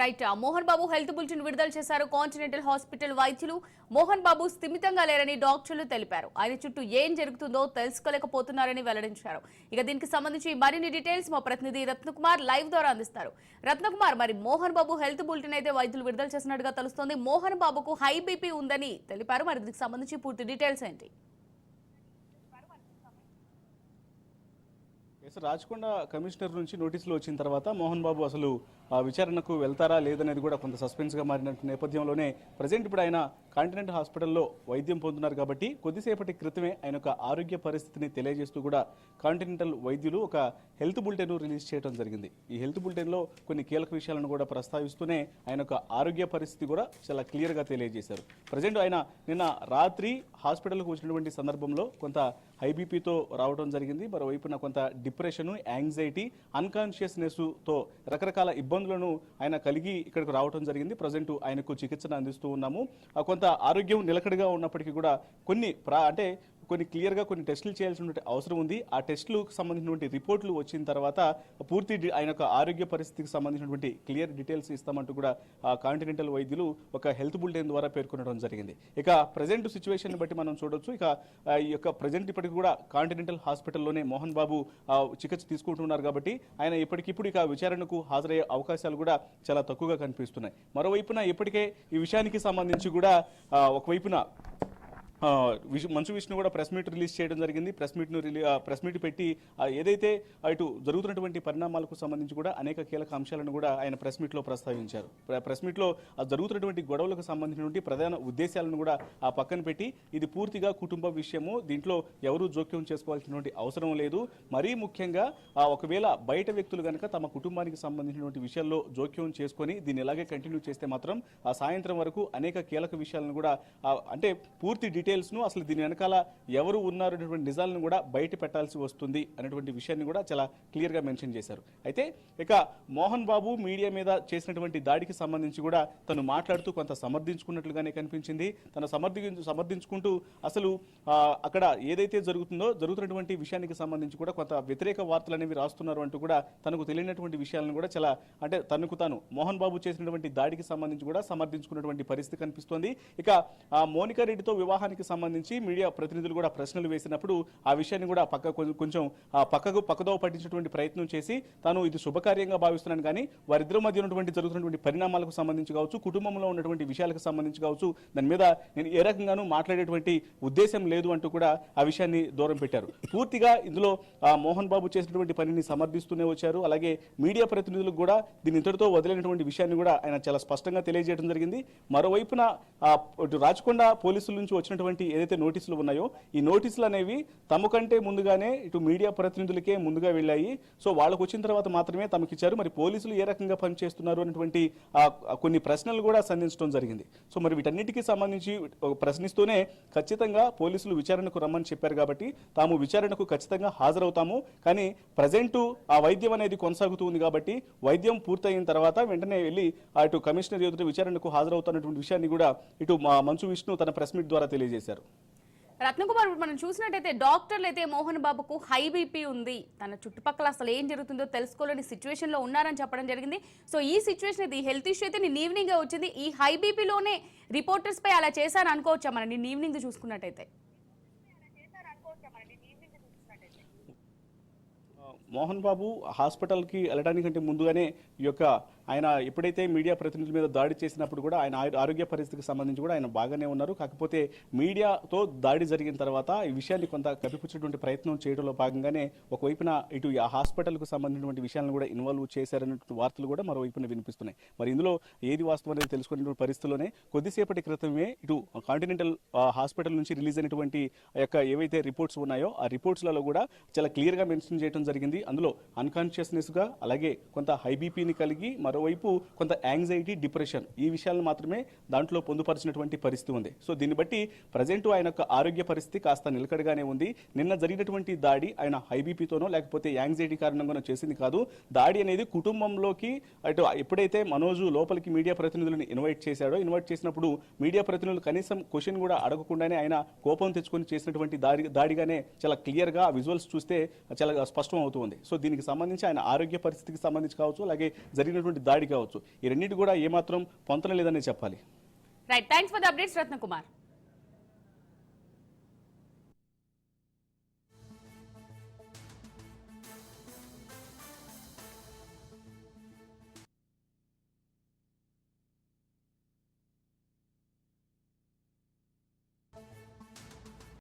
Right uh, Mohan Babu health bulletin విడుదల చేశారు. Continental hospital వైద్యులు మోహన్ బాబు స్థిమితంగా లేరని డాక్టర్లు తెలిపారు. ఆయన చుట్టూ ఏం జరుగుతుందో తెలుసుకోలేకపోతున్నారని వెల్లడించారు. ఇక దీనికి సంబంధించి మరిన్ని డీటెయిల్స్ మా ప్రతినిధి రత్నకుమార్ లైవ్ ద్వారా అందిస్తారు. రత్నకుమార్ మరి మోహన్ బాబు హెల్త్ బులెటిన్ అయితే వైద్యులు విడుదల చేసినట్టుగా తెలుస్తోంది. మోహన్ బాబుకు హై బీపీ ఉందని తెలిపారు. మరి దీనికి సంబంధించి పూర్తి డీటెయిల్స్ ఏంటి? ఎస్ రాచకొండ కమిషనర్ నుంచి నోటీసులు వచ్చిన తర్వాత మోహన్ బాబు అసలు విచారణకు వెళ్తారా లేదనేది కూడా కొంత సస్పెన్స్గా మారిన నేపథ్యంలోనే ప్రజెంట్ ఇప్పుడు ఆయన కాంటినెంట్ హాస్పిటల్లో వైద్యం పొందుతున్నారు కాబట్టి కొద్దిసేపటి క్రితమే ఆయన యొక్క ఆరోగ్య పరిస్థితిని తెలియజేస్తూ కూడా కాంటినెంటల్ వైద్యులు ఒక హెల్త్ బులెటిన్ రిలీజ్ చేయడం జరిగింది. ఈ హెల్త్ బులెటిన్లో కొన్ని కీలక విషయాలను కూడా ప్రస్తావిస్తూనే ఆయన యొక్క ఆరోగ్య పరిస్థితి కూడా చాలా క్లియర్గా తెలియజేశారు. ప్రజెంట్ ఆయన నిన్న రాత్రి హాస్పిటల్కు వచ్చినటువంటి సందర్భంలో కొంత హైబీపీతో రావడం జరిగింది. మరోవైపున కొంత డిప్రెషన్ యాంగ్జైటీ అన్కాన్షియస్నెస్తో రకరకాల ఇబ్బంది ఇబ్బందులను ఆయన కలిగి ఇక్కడికి రావడం జరిగింది. ప్రజెంట్ ఆయనకు చికిత్సను అందిస్తూ ఉన్నాము. ఆ కొంత ఆరోగ్యం నిలకడగా ఉన్నప్పటికీ కూడా కొన్ని అంటే కొన్ని క్లియర్గా కొన్ని టెస్టులు చేయాల్సినటువంటి అవసరం ఉంది. ఆ టెస్టులకు సంబంధించినటువంటి రిపోర్ట్లు వచ్చిన తర్వాత పూర్తి ఆయన యొక్క ఆరోగ్య పరిస్థితికి సంబంధించినటువంటి క్లియర్ డీటెయిల్స్ ఇస్తామంటూ కూడా ఆ కాంటినెంటల్ వైద్యులు ఒక హెల్త్ బులెటిన్ ద్వారా పేర్కొనడం జరిగింది. ఇక ప్రజెంట్ సిచ్యువేషన్ బట్టి మనం చూడొచ్చు. ఇక ఈ యొక్క ప్రజెంట్ ఇప్పటికి కూడా కాంటినెంటల్ హాస్పిటల్లోనే మోహన్ బాబు ఆ, చికిత్స తీసుకుంటున్నారు కాబట్టి ఆయన ఇప్పటికిప్పుడు ఇక విచారణకు హాజరయ్యే అవకాశాలు కూడా చాలా తక్కువగా కనిపిస్తున్నాయి. మరోవైపున ఇప్పటికే ఈ విషయానికి సంబంధించి కూడా ఒకవైపున మంచు విష్ణు కూడా ప్రెస్ మీట్ రిలీజ్ చేయడం జరిగింది. ప్రెస్ మీట్ను రిలీ ఆ, ప్రెస్ మీట్ పెట్టి ఏదైతే అటు జరుగుతున్నటువంటి పరిణామాలకు సంబంధించి కూడా అనేక కీలక అంశాలను కూడా ఆయన ప్రెస్ మీట్లో ప్రస్తావించారు. ప్రెస్ మీట్లో ఆ జరుగుతున్నటువంటి గొడవలకు సంబంధించినటువంటి ప్రధాన ఉద్దేశాలను కూడా ఆ పక్కన పెట్టి ఇది పూర్తిగా కుటుంబ విషయము దీంట్లో ఎవరూ జోక్యం చేసుకోవాల్సినటువంటి అవసరం లేదు. మరీ ముఖ్యంగా ఆ, ఒకవేళ బయట వ్యక్తులు కనుక తమ కుటుంబానికి సంబంధించినటువంటి విషయాల్లో జోక్యం చేసుకొని దీన్ని ఇలాగే కంటిన్యూ చేస్తే మాత్రం ఆ సాయంత్రం వరకు అనేక కీలక విషయాలను కూడా అంటే పూర్తి డీటెయిల్స్ను అసలు దీని వెనకాల ఎవరు ఉన్నారు అనేటువంటి నిజాలను కూడా బయట పెట్టాల్సి వస్తుంది అనేటువంటి విషయాన్ని కూడా చాలా క్లియర్గా మెన్షన్ చేశారు. అయితే ఇక మోహన్ బాబు మీడియా మీద చేసినటువంటి దాడికి సంబంధించి కూడా తను మాట్లాడుతూ కొంత సమర్థించుకున్నట్లుగానే కనిపించింది. తను సమర్థి సమర్థించుకుంటూ అసలు అక్కడ ఏదైతే జరుగుతుందో జరుగుతున్నటువంటి విషయానికి సంబంధించి కూడా కొంత వ్యతిరేక వార్తలు అనేవి రాస్తున్నారు అంటూ కూడా తనకు తెలియనటువంటి విషయాలను కూడా చాలా అంటే తనకు తాను మోహన్ బాబు చేసినటువంటి దాడికి సంబంధించి కూడా సమర్థించుకున్నటువంటి పరిస్థితి కనిపిస్తోంది. ఇక మోనికా రెడ్డితో వివాహానికి సంబంధించి మీడియా ప్రతినిధులు కూడా ప్రశ్నలు వేసినప్పుడు ఆ విషయాన్ని కూడా పక్క కొంచెం- పక్కకు పక్కదోవ పట్టించినటువంటి ప్రయత్నం చేసి తాను ఇది శుభకార్యంగా భావిస్తున్నాను కానీ వారిద్దరి మధ్య ఉన్నటువంటి జరుగుతున్నటువంటి పరిణామాలకు సంబంధించి కావచ్చు కుటుంబంలో ఉన్నటువంటి విషయాలకు సంబంధించి కావచ్చు దాని మీద నేను ఏ రకంగానూ మాట్లాడేటువంటి ఉద్దేశం లేదు అంటూ కూడా ఆ విషయాన్ని దూరం పెట్టారు. పూర్తిగా ఇందులో ఆ మోహన్ బాబు చేసినటువంటి పనిని సమర్థిస్తూనే వచ్చారు. అలాగే మీడియా ప్రతినిధులకు కూడా దీని ఇంతటితో వదిలినటువంటి విషయాన్ని కూడా ఆయన చాలా స్పష్టంగా తెలియజేయడం జరిగింది. మరోవైపున రాచకొండ పోలీసుల నుంచి వచ్చినటువంటి ఏదైతే నోటీసులు ఉన్నాయో ఈ నోటీసులు అనేవి తమ కంటే ముందుగానే ఇటు మీడియా ప్రతినిధులకే ముందుగా వెళ్ళాయి. సో వాళ్ళకు వచ్చిన తర్వాత మాత్రమే తమకు ఇచ్చారు. మరి పోలీసులు ఏ రకంగా పనిచేస్తున్నారు అనేటువంటి కొన్ని ప్రశ్నలు కూడా సంధించడం జరిగింది. సో మరి వీటన్నిటికీ సంబంధించి ప్రశ్నిస్తూనే ఖచ్చితంగా పోలీసులు విచారణకు రమ్మని చెప్పారు కాబట్టి తాము విచారణకు ఖచ్చితంగా హాజరవుతాము. కానీ ప్రజెంటు ఆ వైద్యం అనేది కొనసాగుతూ ఉంది కాబట్టి వైద్యం పూర్తయిన తర్వాత వెంటనే వెళ్ళి అటు కమిషనర్ ఎదుట విచారణకు హాజరవుతున్నటువంటి విషయాన్ని కూడా ఇటు మా మంచు విష్ణు తన ప్రెస్ మీట్ ద్వారా తెలియజేశారు. రత్నకుమార్ ఇప్పుడు మనం చూసినట్టయితే డాక్టర్లు అయితే మోహన్ బాబుకు హై బీపీ ఉంది. తన చుట్టుపక్కల అసలు ఏం జరుగుతుందో తెలుసుకోలేని సిచ్యువేషన్లో ఉన్నారని చెప్పడం జరిగింది. సో ఈ సిచ్యువేషన్ అయితే హెల్త్ ఇష్యూ అయితే నిన్న ఈవినింగ్ వచ్చింది. ఈ హై బీపీలోనే రిపోర్టర్స్ పై అలా చేశారు అనుకోవచ్చా మనం నిన్న ఈవినింగ్ చూసుకున్నట్టయితే. మోహన్ బాబు హాస్పిటల్కి వెళ్ళడానికంటే ముందుగానే ఈ యొక్క ఆయన ఎప్పుడైతే మీడియా ప్రతినిధుల మీద దాడి చేసినప్పుడు కూడా ఆయన ఆరోగ్య పరిస్థితికి సంబంధించి కూడా ఆయన బాగానే ఉన్నారు. కాకపోతే మీడియాతో దాడి జరిగిన తర్వాత ఈ విషయాన్ని కొంత కప్పిపుచ్చేటువంటి ప్రయత్నం చేయడంలో భాగంగానే ఒకవైపున ఇటు ఆ హాస్పిటల్కు సంబంధించినటువంటి విషయాలను కూడా ఇన్వాల్వ్ చేశారన్నటువంటి వార్తలు కూడా మరోవైపున వినిపిస్తున్నాయి. మరి ఇందులో ఏది వాస్తవం అనేది తెలుసుకునేటువంటి పరిస్థితుల్లోనే కొద్దిసేపటి క్రితమే ఇటు కాంటినెంటల్ హాస్పిటల్ నుంచి రిలీజ్ అయినటువంటి యొక్క ఏవైతే రిపోర్ట్స్ ఉన్నాయో ఆ రిపోర్ట్స్లలో కూడా చాలా క్లియర్గా మెన్షన్ చేయడం జరిగింది. అందులో అన్కాన్షియస్నెస్గా అలాగే కొంత హైబీపీని కలిగి మరో మరోవైపు కొంత యాంగ్జైటీ డిప్రెషన్ ఈ విషయాలను మాత్రమే దాంట్లో పొందుపరిచినటువంటి పరిస్థితి ఉంది. సో దీన్ని బట్టి ప్రజెంట్ ఆయన యొక్క ఆరోగ్య పరిస్థితి కాస్త నిలకడగానే ఉంది. నిన్న జరిగినటువంటి దాడి ఆయన హైబీపీతోనో లేకపోతే యాంగ్జైటీ కారణంగానో చేసింది కాదు. దాడి అనేది కుటుంబంలోకి అటు ఎప్పుడైతే మనోజు లోపలికి మీడియా ప్రతినిధులను ఇన్వైట్ చేశాడో ఇన్వైట్ చేసినప్పుడు మీడియా ప్రతినిధులు కనీసం క్వశ్చన్ కూడా అడగకుండానే ఆయన కోపం తెచ్చుకొని చేసినటువంటి దాడి దాడిగానే చాలా క్లియర్గా విజువల్స్ చూస్తే చాలా స్పష్టం అవుతుంది సో దీనికి సంబంధించి ఆయన ఆరోగ్య పరిస్థితికి సంబంధించి కావచ్చు అలాగే జరిగినటువంటి దాడి కావచ్చు. ఈ రెండింటి కూడా ఏమాత్రం పొంతన లేదని చెప్పాలి. Right thanks for the updates Ratnakumar